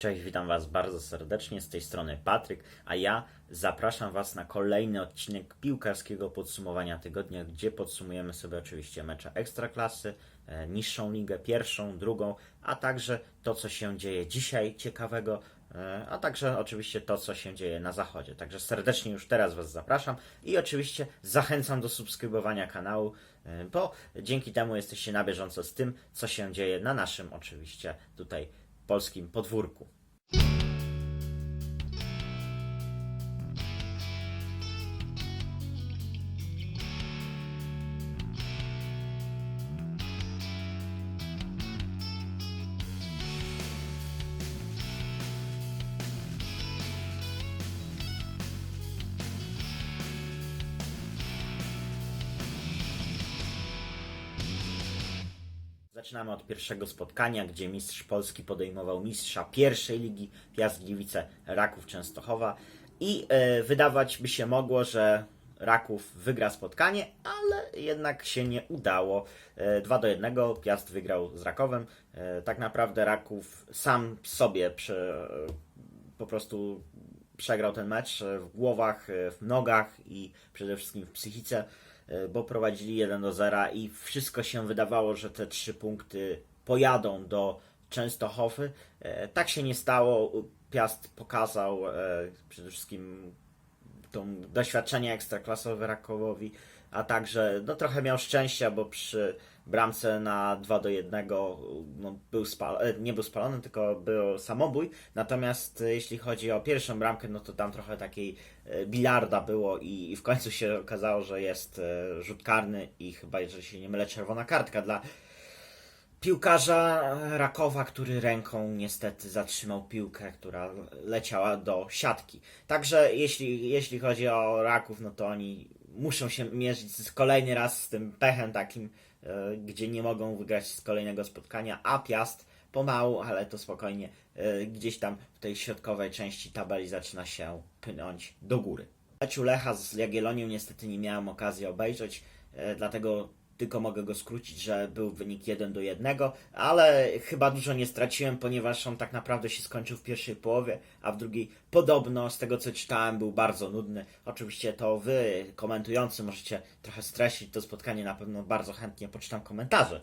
Cześć, witam Was bardzo serdecznie. Z tej strony Patryk, a ja zapraszam Was na kolejny odcinek piłkarskiego podsumowania tygodnia, gdzie podsumujemy sobie oczywiście mecze ekstraklasy, e, niższą ligę, pierwszą, drugą, a także to, co się dzieje dzisiaj ciekawego, e, a także oczywiście to, co się dzieje na zachodzie. Także serdecznie już teraz Was zapraszam i oczywiście zachęcam do subskrybowania kanału, e, bo dzięki temu jesteście na bieżąco z tym, co się dzieje na naszym oczywiście tutaj polskim podwórku. Zaczynamy od pierwszego spotkania, gdzie mistrz Polski podejmował mistrza pierwszej ligi Piast Gliwice Raków Częstochowa i e, wydawać by się mogło, że Raków wygra spotkanie, ale jednak się nie udało. E, 2 do 1 Piast wygrał z Rakowem. E, tak naprawdę Raków sam sobie prze, po prostu przegrał ten mecz e, w głowach, e, w nogach i przede wszystkim w psychice, e, bo prowadzili 1 do 0 i wszystko się wydawało, że te trzy punkty pojadą do Częstochowy. E, Tak się nie stało. Piast pokazał e, przede wszystkim to doświadczenie ekstraklasowe Rakowowi, a także no, trochę miał szczęścia, bo przy bramce na 2 do 1 no, był spal- e, nie był spalony, tylko był samobój. Natomiast e, jeśli chodzi o pierwszą bramkę, no to tam trochę takiej e, bilarda było i, i w końcu się okazało, że jest rzut karny i chyba, jeżeli się nie mylę, czerwona kartka dla piłkarza Rakowa, który ręką niestety zatrzymał piłkę, która leciała do siatki. Także jeśli, jeśli chodzi o Raków, no to oni muszą się mierzyć kolejny raz z tym pechem takim, gdzie nie mogą wygrać z kolejnego spotkania, a Piast pomału, ale to spokojnie, e, gdzieś tam w tej środkowej części tabeli zaczyna się pnąć do góry. Meczu Lecha z Jagiellonią niestety nie miałem okazji obejrzeć, e, dlatego tylko mogę go skrócić, że był wynik 1 do 1, ale chyba dużo nie straciłem, ponieważ on tak naprawdę się skończył w pierwszej połowie, a w drugiej podobno, z tego co czytałem, był bardzo nudny. Oczywiście to wy, komentujący, możecie trochę streścić to spotkanie, na pewno bardzo chętnie poczytam komentarze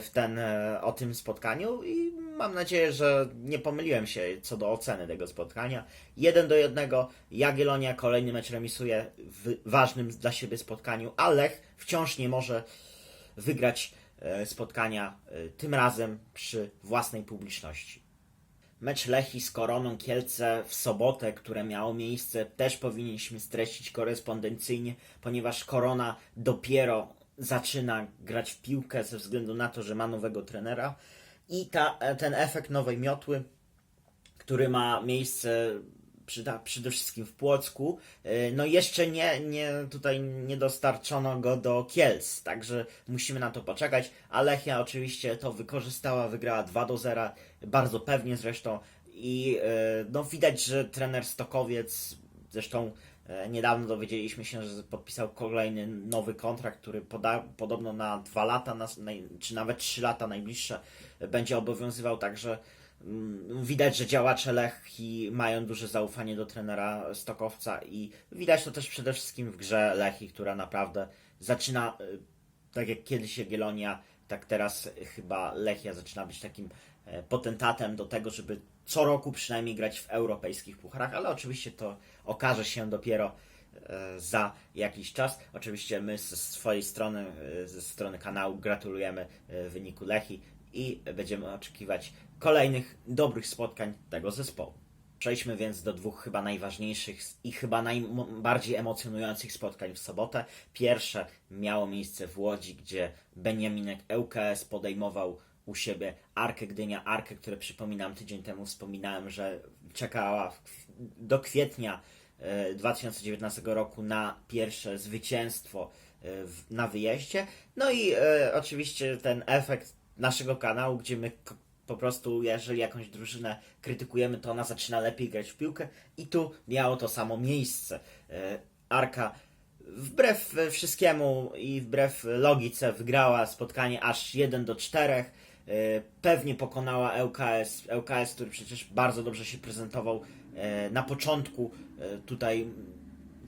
w ten, e, o tym spotkaniu i mam nadzieję, że nie pomyliłem się co do oceny tego spotkania. 1 do 1, Jagiellonia kolejny mecz remisuje w ważnym dla siebie spotkaniu, a Lech wciąż nie może wygrać e, spotkania, e, tym razem przy własnej publiczności. Mecz Lechi z Koroną Kielce w sobotę, które miało miejsce, też powinniśmy streścić korespondencyjnie, ponieważ Korona dopiero zaczyna grać w piłkę ze względu na to, że ma nowego trenera. I ta, ten efekt nowej miotły, który ma miejsce przede wszystkim w Płocku, yy, no jeszcze nie, nie tutaj nie dostarczono go do Kielc, także musimy na to poczekać, a Lechia oczywiście to wykorzystała, wygrała 2 do 0, bardzo pewnie zresztą. I yy, no widać, że trener Stokowiec, zresztą e, niedawno dowiedzieliśmy się, że podpisał kolejny nowy kontrakt, który poda, podobno na dwa lata, na, czy nawet trzy lata najbliższe e, będzie obowiązywał, także Mm, Widać, że działacze Lechi mają duże zaufanie do trenera Stokowca i widać to też przede wszystkim w grze Lechi, która naprawdę zaczyna, y, tak jak kiedyś Jagiellonia, tak teraz chyba Lechia zaczyna być takim e, potentatem do tego, żeby co roku przynajmniej grać w europejskich pucharach, ale oczywiście to okaże się dopiero e, za jakiś czas. Oczywiście my ze swojej strony, e, ze strony kanału gratulujemy wyniku Lechi i będziemy oczekiwać kolejnych dobrych spotkań tego zespołu. Przejdźmy więc do dwóch chyba najważniejszych i chyba najbardziej emocjonujących spotkań w sobotę. Pierwsze miało miejsce w Łodzi, gdzie Beniaminek ŁKS podejmował u siebie Arkę Gdynia. Arkę, które przypominam tydzień temu wspominałem, że czekała do kwietnia e, 2019 roku na pierwsze zwycięstwo e, na wyjeździe. No i e, oczywiście ten efekt naszego kanału, gdzie my po prostu, jeżeli jakąś drużynę krytykujemy, to ona zaczyna lepiej grać w piłkę i tu miało to samo miejsce. E, Arka wbrew e, wszystkiemu i wbrew logice wygrała spotkanie aż 1 do 4. pewnie pokonała ŁKS, ŁKS, który przecież bardzo dobrze się prezentował e, na początku e, tutaj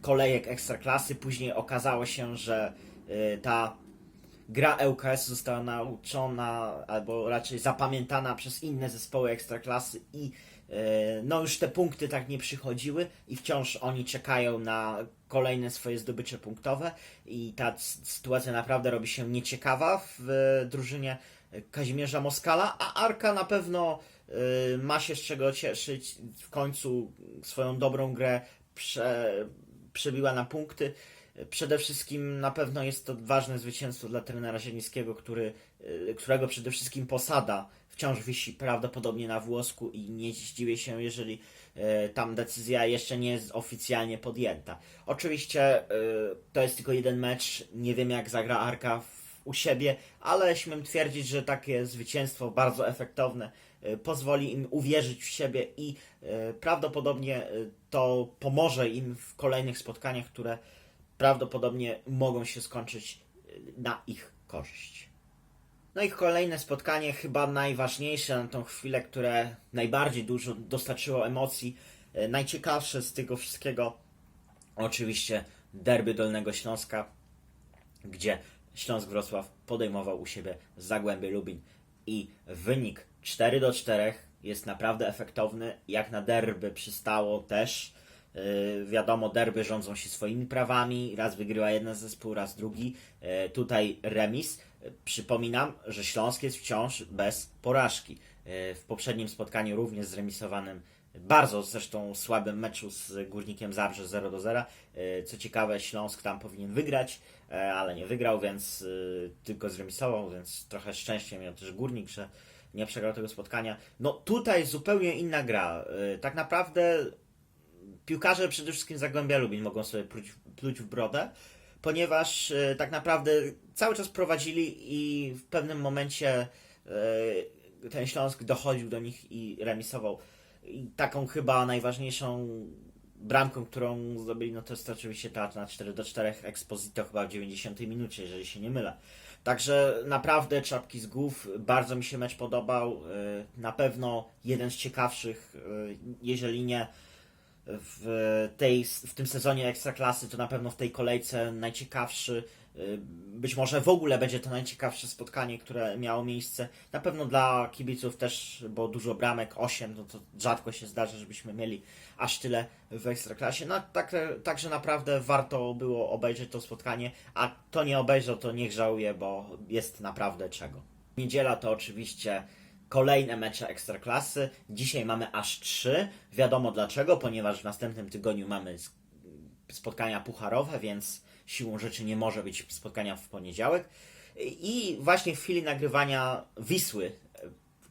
kolejek ekstraklasy. Później okazało się, że e, ta gra ŁKS została nauczona, albo raczej zapamiętana przez inne zespoły ekstraklasy i e, no już te punkty tak nie przychodziły i wciąż oni czekają na kolejne swoje zdobycze punktowe i ta sytuacja naprawdę robi się nieciekawa w e, drużynie Kazimierza Moskala, a Arka na pewno e, ma się z czego cieszyć. W końcu swoją dobrą grę prze, przebiła na punkty. Przede wszystkim na pewno jest to ważne zwycięstwo dla trenera Zielińskiego, który, y, którego przede wszystkim posada wciąż wisi prawdopodobnie na włosku i nie zdziwię się, jeżeli y, tam decyzja jeszcze nie jest oficjalnie podjęta. Oczywiście y, to jest tylko jeden mecz, nie wiem jak zagra Arka u siebie, ale śmiem twierdzić, że takie zwycięstwo bardzo efektowne y, pozwoli im uwierzyć w siebie i prawdopodobnie to pomoże im w kolejnych spotkaniach, które prawdopodobnie mogą się skończyć y, na ich korzyść. No i kolejne spotkanie, chyba najważniejsze na tą chwilę, które najbardziej dużo dostarczyło emocji, y, najciekawsze z tego wszystkiego, oczywiście derby Dolnego Śląska, gdzie Śląsk Wrocław podejmował u siebie Zagłębie Lubin i wynik 4 do 4 jest naprawdę efektowny, jak na derby przystało też. Yy, wiadomo, derby rządzą się swoimi prawami, raz wygrywa jeden zespół, raz drugi. Yy, tutaj remis. Yy, przypominam, że Śląsk jest wciąż bez porażki. W poprzednim spotkaniu również zremisowanym bardzo zresztą słabym meczu z Górnikiem Zabrze 0 do 0. Yy, Co ciekawe, Śląsk tam powinien wygrać, e, ale nie wygrał, więc tylko zremisował, więc trochę szczęście miał też Górnik, że nie przegrał tego spotkania. No tutaj zupełnie inna gra. Tak naprawdę piłkarze przede wszystkim Zagłębia Lubin mogą sobie pluć, pluć w brodę, ponieważ e, tak naprawdę cały czas prowadzili i w pewnym momencie e, ten Śląsk dochodził do nich i remisował. I taką chyba najważniejszą bramką, którą zdobyli, no to jest oczywiście ta na 4 do 4 Exposito chyba w 90 minucie, jeżeli się nie mylę. Także naprawdę czapki z głów, bardzo mi się mecz podobał. e, Na pewno jeden z ciekawszych, e, jeżeli nie w, tej, w tym sezonie Ekstraklasy, to na pewno w tej kolejce najciekawszy. y, Być może w ogóle będzie to najciekawsze spotkanie, które miało miejsce. Na pewno dla kibiców też, bo dużo bramek, 8, no to rzadko się zdarza, żebyśmy mieli aż tyle w Ekstraklasie. No, tak, także naprawdę warto było obejrzeć to spotkanie, a kto nie obejrzał, to niech żałuje, bo jest naprawdę czego. Niedziela to oczywiście kolejne mecze ekstraklasy. Dzisiaj mamy aż trzy. Wiadomo dlaczego, ponieważ w następnym tygodniu mamy spotkania pucharowe, więc siłą rzeczy nie może być spotkania w poniedziałek. I właśnie w chwili nagrywania Wisły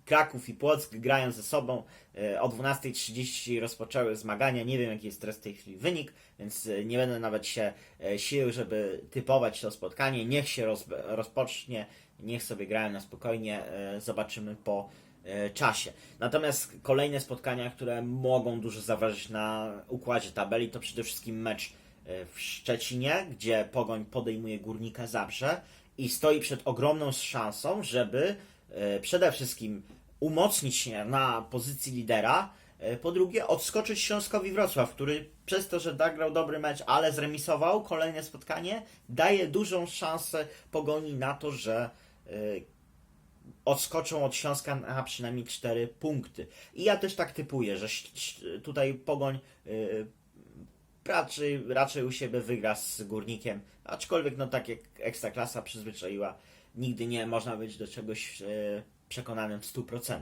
Kraków i Płock grają ze sobą. E, O 12.30 rozpoczęły zmagania. Nie wiem, jaki jest teraz w tej chwili wynik, więc e, nie będę nawet się e, silił, żeby typować to spotkanie. Niech się roz, rozpocznie, niech sobie grają na spokojnie. Zobaczymy po czasie. Natomiast kolejne spotkania, które mogą dużo zaważyć na układzie tabeli, to przede wszystkim mecz w Szczecinie, gdzie Pogoń podejmuje Górnika Zabrze i stoi przed ogromną szansą, żeby przede wszystkim umocnić się na pozycji lidera, e, po drugie odskoczyć Śląskowi Wrocław, który przez to, że zagrał dobry mecz, ale zremisował kolejne spotkanie, daje dużą szansę Pogoni na to, że e, odskoczą od Śląska na przynajmniej 4 punkty. I ja też tak typuję, że tutaj Pogoń raczej, raczej u siebie wygra z Górnikiem, aczkolwiek no tak jak Ekstraklasa przyzwyczaiła, nigdy nie można być do czegoś y, przekonanym w 100%.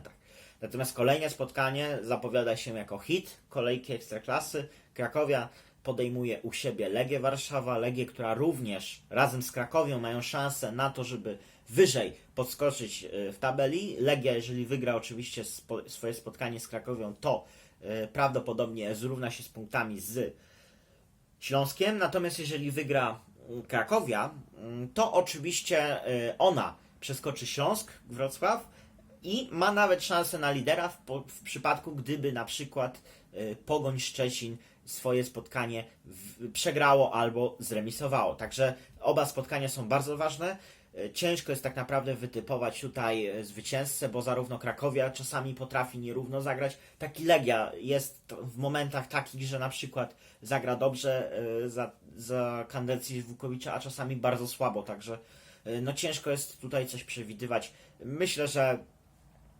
Natomiast kolejne spotkanie zapowiada się jako hit kolejki Ekstraklasy. Krakowia podejmuje u siebie Legię Warszawa, Legię, która również razem z Krakowią mają szansę na to, żeby wyżej podskoczyć y, w tabeli. Legia, jeżeli wygra oczywiście swoje spotkanie z Krakowią, to y, prawdopodobnie zrówna się z punktami z Śląskiem. Natomiast jeżeli wygra Krakowia, mm, to oczywiście y, ona przeskoczy Śląsk, Wrocław i ma nawet szansę na lidera w, w przypadku, gdyby na przykład y, Pogoń Szczecin swoje spotkanie przegrało albo zremisowało. Także oba spotkania są bardzo ważne. e, ciężko jest tak naprawdę wytypować tutaj zwycięzcę, bo zarówno Krakowia czasami potrafi nierówno zagrać, tak i Legia jest w momentach takich, że na przykład zagra dobrze za, za kandydacji Wukowicza, a czasami bardzo słabo, także e, no ciężko jest tutaj coś przewidywać. Myślę, że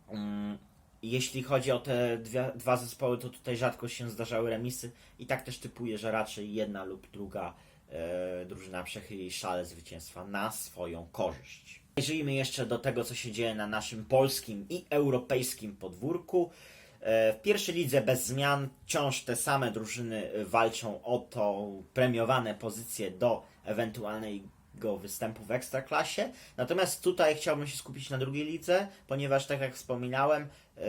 mm, jeśli chodzi o te dwie, dwa zespoły, to tutaj rzadko się zdarzały remisy i tak też typuję, że raczej jedna lub druga e, drużyna przechyli szale zwycięstwa na swoją korzyść. Przejrzyjmy jeszcze do tego, co się dzieje na naszym polskim i europejskim podwórku. E, W pierwszej lidze bez zmian wciąż te same drużyny e, walczą o tą premiowane pozycje do ewentualnego występu w Ekstraklasie. Natomiast tutaj chciałbym się skupić na drugiej lidze, ponieważ tak jak wspominałem, e,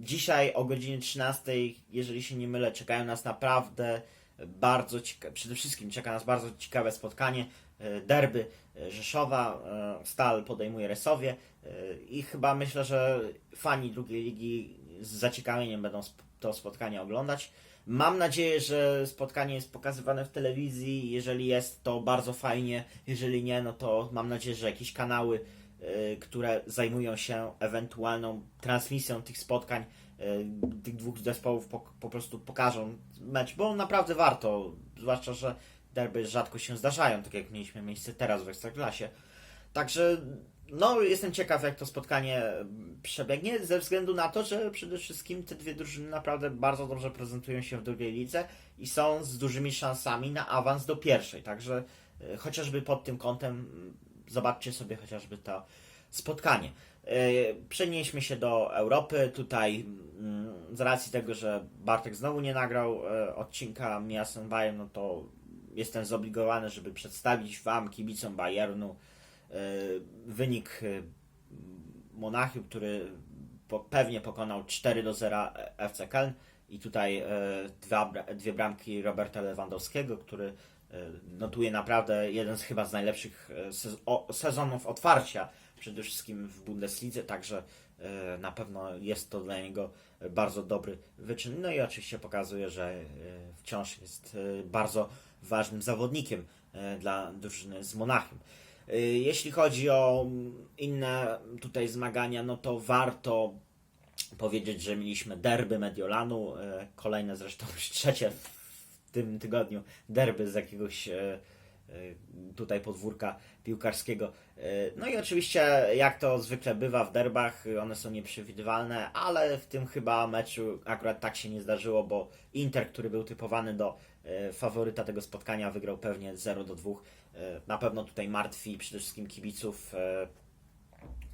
dzisiaj o godzinie 13, jeżeli się nie mylę, czekają nas naprawdę bardzo ciekawe, przede wszystkim czeka nas bardzo ciekawe spotkanie, derby Rzeszowa, Stal podejmuje Resowie i chyba myślę, że fani drugiej ligi z zaciekawieniem będą to spotkanie oglądać. Mam nadzieję, że spotkanie jest pokazywane w telewizji. Jeżeli jest, to bardzo fajnie. Jeżeli nie, no to mam nadzieję, że jakieś kanały, e, które zajmują się ewentualną transmisją tych spotkań, e, tych dwóch zespołów po, po prostu pokażą mecz, bo naprawdę warto. Zwłaszcza, że derby rzadko się zdarzają, tak jak mieliśmy miejsce teraz w Ekstraklasie. Także no, jestem ciekaw, jak to spotkanie przebiegnie, ze względu na to, że przede wszystkim te dwie drużyny naprawdę bardzo dobrze prezentują się w drugiej lidze i są z dużymi szansami na awans do pierwszej. Także e, chociażby pod tym kątem mm, zobaczcie sobie chociażby to spotkanie. E, Przenieśmy się do Europy. Tutaj mm, z racji tego, że Bartek znowu nie nagrał e, odcinka Miasem Bayern, no to jestem zobligowany, żeby przedstawić Wam, kibicom Bayernu, wynik e, Monachium, który pewnie pokonał 4 do 0 FC Köln i tutaj e, dwa, dwie bramki Roberta Lewandowskiego, który e, notuje naprawdę jeden z chyba z najlepszych e, sezonów otwarcia, przede wszystkim w Bundeslidze, także e, na pewno jest to dla niego bardzo dobry wyczyn. No i oczywiście pokazuje, że e, wciąż jest e, bardzo ważnym zawodnikiem e, dla drużyny z Monachium. E, Jeśli chodzi o inne tutaj zmagania, no to warto powiedzieć, że mieliśmy derby Mediolanu, e, kolejne zresztą już trzecie w tym tygodniu derby z jakiegoś e, tutaj podwórka piłkarskiego. No i oczywiście, jak to zwykle bywa w derbach, one są nieprzewidywalne, ale w tym chyba meczu akurat tak się nie zdarzyło, bo Inter, który był typowany do faworyta tego spotkania, wygrał pewnie 0 do 2. E, Na pewno tutaj martwi przede wszystkim kibiców e,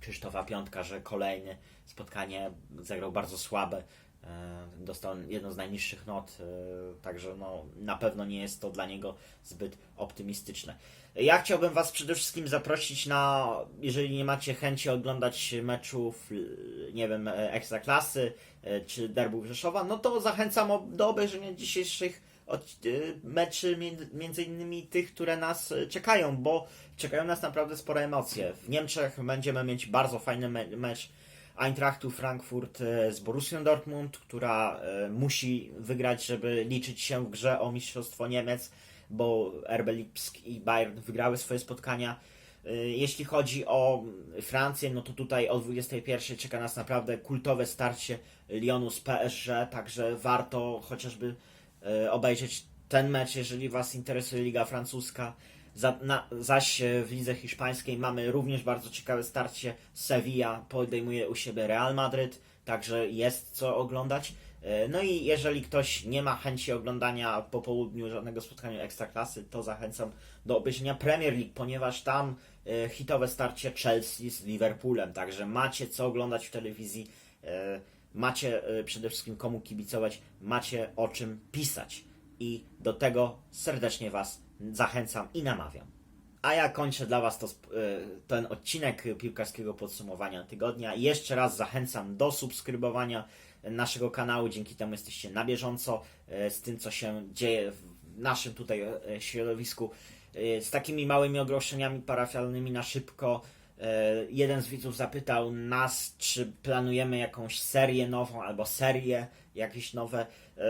Krzysztofa Piątka, że kolejne spotkanie zagrał bardzo słabe. e, Dostał jedną z najniższych not, e, także no, na pewno nie jest to dla niego zbyt optymistyczne. Ja chciałbym Was przede wszystkim zaprosić na, jeżeli nie macie chęci oglądać meczów, e, nie wiem, e, ekstraklasy e, czy derbów Rzeszowa, no to zachęcam do obejrzenia dzisiejszych e, meczy, między, innymi tych, które nas e, czekają, bo czekają nas naprawdę spore emocje. W Niemczech będziemy mieć bardzo fajny me- mecz Eintrachtu Frankfurt e, z Borussią Dortmund, która musi wygrać, żeby liczyć się w grze o Mistrzostwo Niemiec, bo RB Lipsk i Bayern wygrały swoje spotkania. Jeśli chodzi o Francję, no to tutaj o 21 czeka nas naprawdę kultowe starcie Lyonu z PSG, także warto chociażby obejrzeć ten mecz, jeżeli Was interesuje Liga Francuska. Za, na, zaś e, w lidze hiszpańskiej mamy również bardzo ciekawe starcie. Sevilla podejmuje u siebie Real Madryt, także jest co oglądać. E, No i jeżeli ktoś nie ma chęci oglądania po południu żadnego spotkania ekstraklasy, to zachęcam do obejrzenia Premier League, ponieważ tam e, hitowe starcie Chelsea z Liverpoolem, także macie co oglądać w telewizji, e, macie e, przede wszystkim komu kibicować, macie o czym pisać i do tego serdecznie Was zachęcam i namawiam. A ja kończę dla Was to, y, ten odcinek piłkarskiego podsumowania tygodnia. Jeszcze raz zachęcam do subskrybowania naszego kanału. Dzięki temu jesteście na bieżąco y, z tym, co się dzieje w naszym tutaj y, środowisku. Y, Z takimi małymi ogłoszeniami parafialnymi na szybko. Y, Jeden z widzów zapytał nas, czy planujemy jakąś serię nową albo serię jakieś nowe. Y,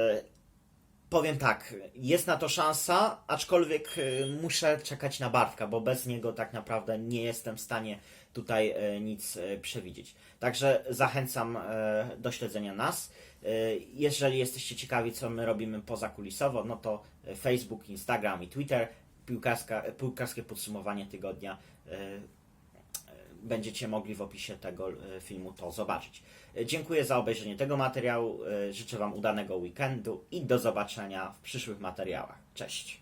Powiem tak, jest na to szansa, aczkolwiek y, muszę czekać na Bartka, bo bez niego tak naprawdę nie jestem w stanie tutaj nic przewidzieć. Także zachęcam do śledzenia nas. Jeżeli jesteście ciekawi, co my robimy pozakulisowo, no to Facebook, Instagram i Twitter, piłkarskie podsumowanie tygodnia będziecie mogli w opisie tego e, filmu to zobaczyć. E, Dziękuję za obejrzenie tego materiału. e, Życzę Wam udanego weekendu i do zobaczenia w przyszłych materiałach. Cześć!